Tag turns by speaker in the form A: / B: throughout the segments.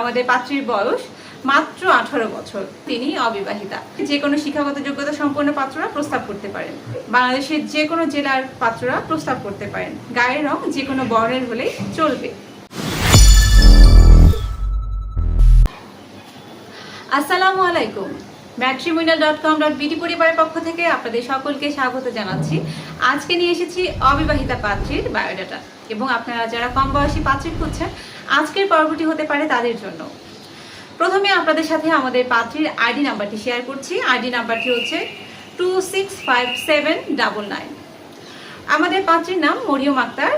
A: আমাদের পাত্রীর বয়স মাত্র আঠারো বছর। তিনি অবিবাহিতা। যে কোনো শিক্ষাগত যোগ্যতা সম্পন্ন পাত্ররা প্রস্তাব করতে পারেন। বাংলাদেশের যে কোনো জেলার পাত্ররা প্রস্তাব করতে পারেন। গায়ের রং যে কোনো বর্ণের হলেই চলবে। আসসালামু আলাইকুম। Matrimonial dot com dot BD পরিবারের পক্ষ থেকে আপনাদের সকলকে স্বাগত জানাচ্ছি। আজকে নিয়ে এসেছি অবিবাহিতা পাত্রীর বায়োডাটা। এবং আপনারা যারা কম বয়সী পাত্রী খুঁজছেন আজকের পর্বটি হতে পারে তাদের জন্য। প্রথমে আপনাদের সাথে আমাদের পাত্রীর আইডি নাম্বারটি শেয়ার করছি। আইডি নাম্বারটি হচ্ছে two six five seven double nine আমাদের পাত্রীর নাম মরিয়ম আক্তার।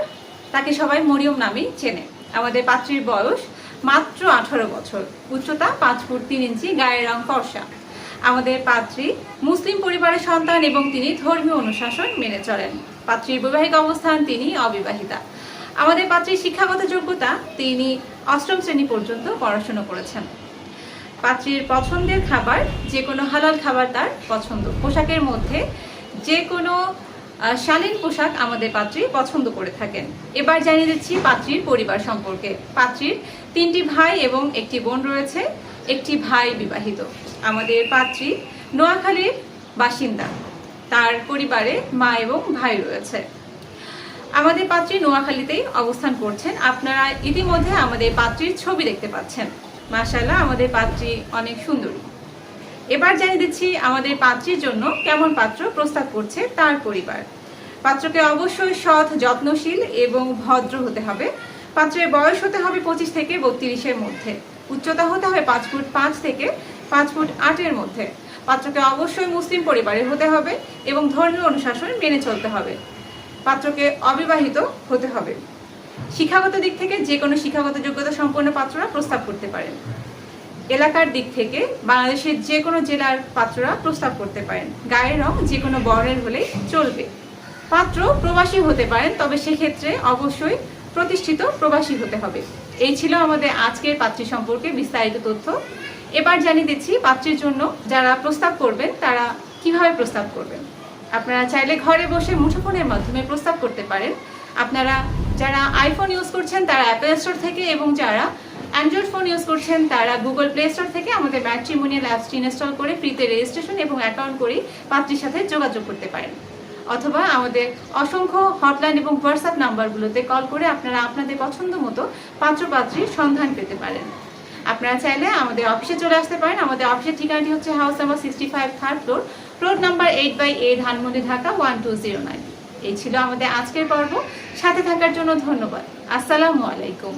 A: তাকে সবাই মরিয়ম নামেই চেনে। আমাদের পাত্রীর বয়স মাত্র আঠারো বছর। উচ্চতা পাঁচ ফুট তিন ইঞ্চি, গায়ের রং ফর্সা। আমাদের পাত্রী মুসলিম পরিবারের সন্তান এবং তিনি ধর্মীয় অনুশাসন মেনে চলেন। পাত্রীর বৈবাহিক অবস্থান তিনি অবিবাহিতা। আমাদের পাত্রীর শিক্ষাগত যোগ্যতা তিনি অষ্টম শ্রেণি পর্যন্ত পড়াশোনা করেছেন। পাত্রীর পছন্দের খাবার যে কোনো হালাল খাবার তার পছন্দ। পোশাকের মধ্যে যে কোনো শালীন পোশাক আমাদের পাত্রী পছন্দ করে থাকেন। এবার জানিয়ে দিচ্ছি পাত্রীর পরিবার সম্পর্কে। পাত্রীর তিনটি ভাই এবং একটি বোন রয়েছে, একটি ভাই বিবাহিত। আমাদের পাত্রী নোয়াখালীর বাসিন্দা। তার পরিবারে মা এবং ভাই রয়েছে। আমাদের পাত্রী নোয়াখালীতেই অবস্থান করছেন। আপনারা ইতিমধ্যে আমাদের পাত্রীর ছবি দেখতে পাচ্ছেন। মাশাল্লাহ আমাদের পাত্রী অনেক সুন্দরী। এবার জানিয়ে দিচ্ছি আমাদের পাত্রীর জন্য কেমন পাত্র প্রস্তাব করছে তার পরিবার। পাত্রকে অবশ্যই সৎ, যত্নশীল এবং ভদ্র হতে হবে। পাত্রের বয়স হতে হবে পঁচিশ থেকে বত্রিশের মধ্যে। উচ্চতা হতে হবে পাঁচ ফুট পাঁচ থেকে পাঁচ ফুট আটের মধ্যে। পাত্রকে অবশ্যই মুসলিম পরিবারের হতে হবে এবং ধর্মীয় অনুশাসন মেনে চলতে হবে। পাত্রকে অবিবাহিত হতে হবে। শিক্ষাগত দিক থেকে যে কোনো শিক্ষাগত যোগ্যতা সম্পন্ন পাত্ররা প্রস্তাব করতে পারেন। এলাকার দিক থেকে বাংলাদেশের যে কোনো জেলার পাত্ররা প্রস্তাব করতে পারেন। গায়ের রং যে কোনো বর্ণের হলেই চলবে। পাত্র প্রবাসী হতে পারেন, তবে সেক্ষেত্রে অবশ্যই প্রতিষ্ঠিত প্রবাসী হতে হবে। এই ছিল আমাদের আজকের পাত্রী সম্পর্কে বিস্তারিত তথ্য। এবার জানিয়ে দিচ্ছি, পাত্রীর জন্য যারা প্রস্তাব করবেন, তারা কীভাবে প্রস্তাব করবেন? আপনারা চাইলে ঘরে বসে মুঠোফোনের মাধ্যমে প্রস্তাব করতে পারেন। আপনারা যারা আইফোন ইউজ করছেন, তারা অ্যাপেল স্টোর থেকে এবং যারা অ্যান্ড্রয়েড ফোন ইউজ করছেন, তারা গুগল প্লে স্টোর থেকে আমাদের ম্যাট্রিমোনিয়াল অ্যাপসটি ইনস্টল করে ফ্রিতে রেজিস্ট্রেশন এবং অ্যাকাউন্ট করে পাত্রীর সাথে যোগাযোগ করতে পারেন। অথবা আমাদের অসংখ্য হটলাইন এবং হোয়াটসঅ্যাপ নাম্বারগুলোতে কল করে আপনারা আপনাদের পছন্দ মতো পাত্রপাত্রীর সন্ধান পেতে পারেন। আপনারা চাইলে আমাদের অফিসে চলে আসতে পারেন। আমাদের অফিসের ঠিকানাটি হচ্ছে house number sixty five third floor road number eight by A Dhanmondi Dhaka one two zero nine এই ছিল আমাদের আজকের পর্ব। সাথে থাকার জন্য ধন্যবাদ। আসসালামু আলাইকুম।